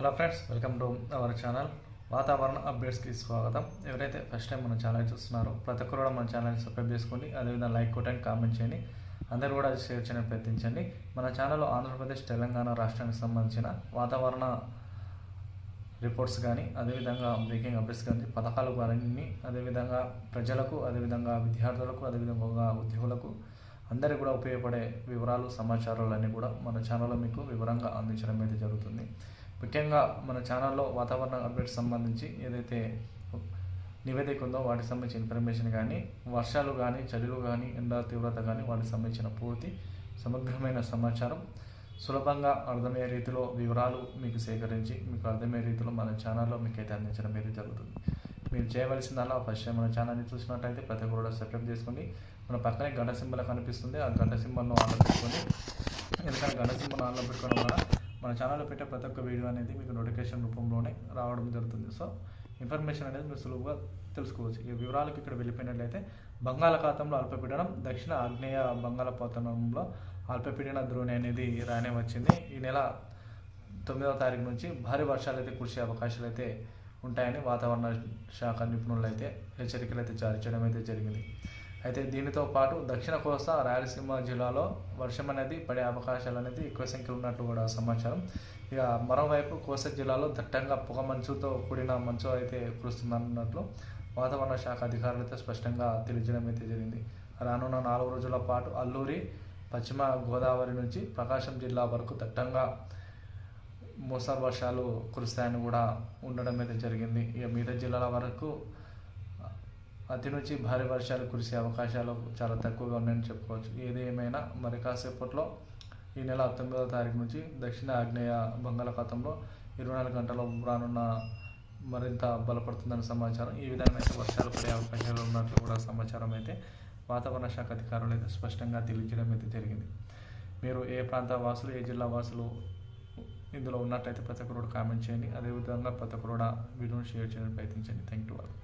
Hello friends welcome to our channel వాతావరణ అప్డేట్స్కి స్వాగతం. ఎవరైతే ఫస్ట్ టైం మన ఛానల్ చూస్తున్నారో ప్రతి ఒక్కరు కూడా మన ఛానల్ని సబ్స్క్రైబ్ చేసుకోండి అదేవిధంగా లైక్ కొట్టండి కామెంట్ చేయండి. అందరూ కూడా అది షేర్ చేయడానికి ప్రయత్నించండి. మన ఛానల్లో ఆంధ్రప్రదేశ్ తెలంగాణ రాష్ట్రానికి సంబంధించిన వాతావరణ రిపోర్ట్స్ కానీ అదేవిధంగా బ్రేకింగ్ అప్డేట్స్ కానీ పథకాలు కానీ అదేవిధంగా ప్రజలకు అదేవిధంగా విద్యార్థులకు అదేవిధంగా ఉద్యోగులకు అందరికీ కూడా ఉపయోగపడే వివరాలు సమాచారాలు అన్నీ కూడా మన ఛానల్లో మీకు వివరంగా అందించడం అయితే జరుగుతుంది. ముఖ్యంగా మన ఛానల్లో వాతావరణ అప్డేట్స్ సంబంధించి ఏదైతే నివేదిక ఉందో వాటికి సంబంధించిన ఇన్ఫర్మేషన్ కానీ వర్షాలు కానీ చలులు కానీ ఎండ తీవ్రత కానీ వాటికి సంబంధించిన పూర్తి సమగ్రమైన సమాచారం సులభంగా అర్థమయ్యే రీతిలో వివరాలు మీకు సేకరించి మీకు అర్థమయ్యే రీతిలో మన ఛానల్లో మీకు అయితే అందించడం అయితే జరుగుతుంది. మీరు చేయవలసిందల్లా ఫస్ట్ టైం మన ఛానల్ని చూసినట్టయితే ప్రతి ఒక్కరు కూడా సబ్స్క్రైబ్ చేసుకోండి మన పక్కనే గంట సింబల్ కనిపిస్తుంది. ఆ గంట సింబల్ను ఆన్లో పెట్టుకోండి ఎందుకంటే గంట సింబల్ ఆన్లో పెట్టుకోవడం వల్ల మన ఛానల్లో పెట్టే ప్రతి ఒక్క వీడియో అనేది మీకు నోటిఫికేషన్ రూపంలోనే రావడం జరుగుతుంది. సో ఇన్ఫర్మేషన్ అనేది మీరు సులువుగా తెలుసుకోవచ్చు. ఈ వివరాలకు ఇక్కడ వెళ్ళిపోయినట్లయితే బంగాళాఖాతంలో అల్పపీడనం దక్షిణ ఆగ్నేయ బంగాళాపతనంలో అల్పపీడన ద్రోణి అనేది రానే వచ్చింది. ఈ నెల తొమ్మిదవ తారీఖు నుంచి భారీ వర్షాలు అయితే కురిసే అవకాశాలు అయితే ఉంటాయని వాతావరణ శాఖ నిపుణులు అయితే హెచ్చరికలు అయితే జారీ చేయడం అయితే జరిగింది. అయితే దీనితో పాటు దక్షిణ కోస్తా రాయలసీమ జిల్లాలో వర్షం అనేది పడే అవకాశాలు అనేది ఎక్కువ సంఖ్యలో ఉన్నట్లు కూడా సమాచారం. ఇక మరోవైపు కోస్తా జిల్లాలో దట్టంగా పొగ మంచుతో కూడిన మంచు అయితే కురుస్తుందన్నట్లు వాతావరణ శాఖ అధికారులు అయితే స్పష్టంగా తెలియజేయడం అయితే జరిగింది. రానున్న నాలుగు రోజుల పాటు అల్లూరి పశ్చిమ గోదావరి నుంచి ప్రకాశం జిల్లా వరకు దట్టంగా మోస్తరు వర్షాలు కురుస్తాయని కూడా ఉండడం అయితే జరిగింది. ఇక మిగతా జిల్లాల వరకు అతి నుంచి భారీ వర్షాలు కురిసే అవకాశాలు చాలా తక్కువగా ఉన్నాయని చెప్పుకోవచ్చు. ఏది ఏమైనా మరి కాసేపట్లో ఈ నెల పంతొమ్మిదవ తారీఖు నుంచి దక్షిణ ఆగ్నేయ బంగాళాఖాతంలో ఇరవై నాలుగు గంటల రానున్న మరింత బలపడుతుందని సమాచారం. ఈ విధంగా అయితే వర్షాలు పడే అవకాశాలు ఉన్నట్లు కూడా సమాచారం అయితే వాతావరణ శాఖ అధికారులు అయితే స్పష్టంగా తెలియజేయడం అయితే జరిగింది. మీరు ఏ ప్రాంత వాసులు ఏ జిల్లా వాసులు ఇందులో ఉన్నట్టయితే ప్రతి ఒక్కరు కూడా కామెంట్ చేయండి. అదేవిధంగా ప్రతి ఒక్కరు కూడా వీడియోని షేర్ చేయడానికి ప్రయత్నించండి. థ్యాంక్ యూ వాళ్ళు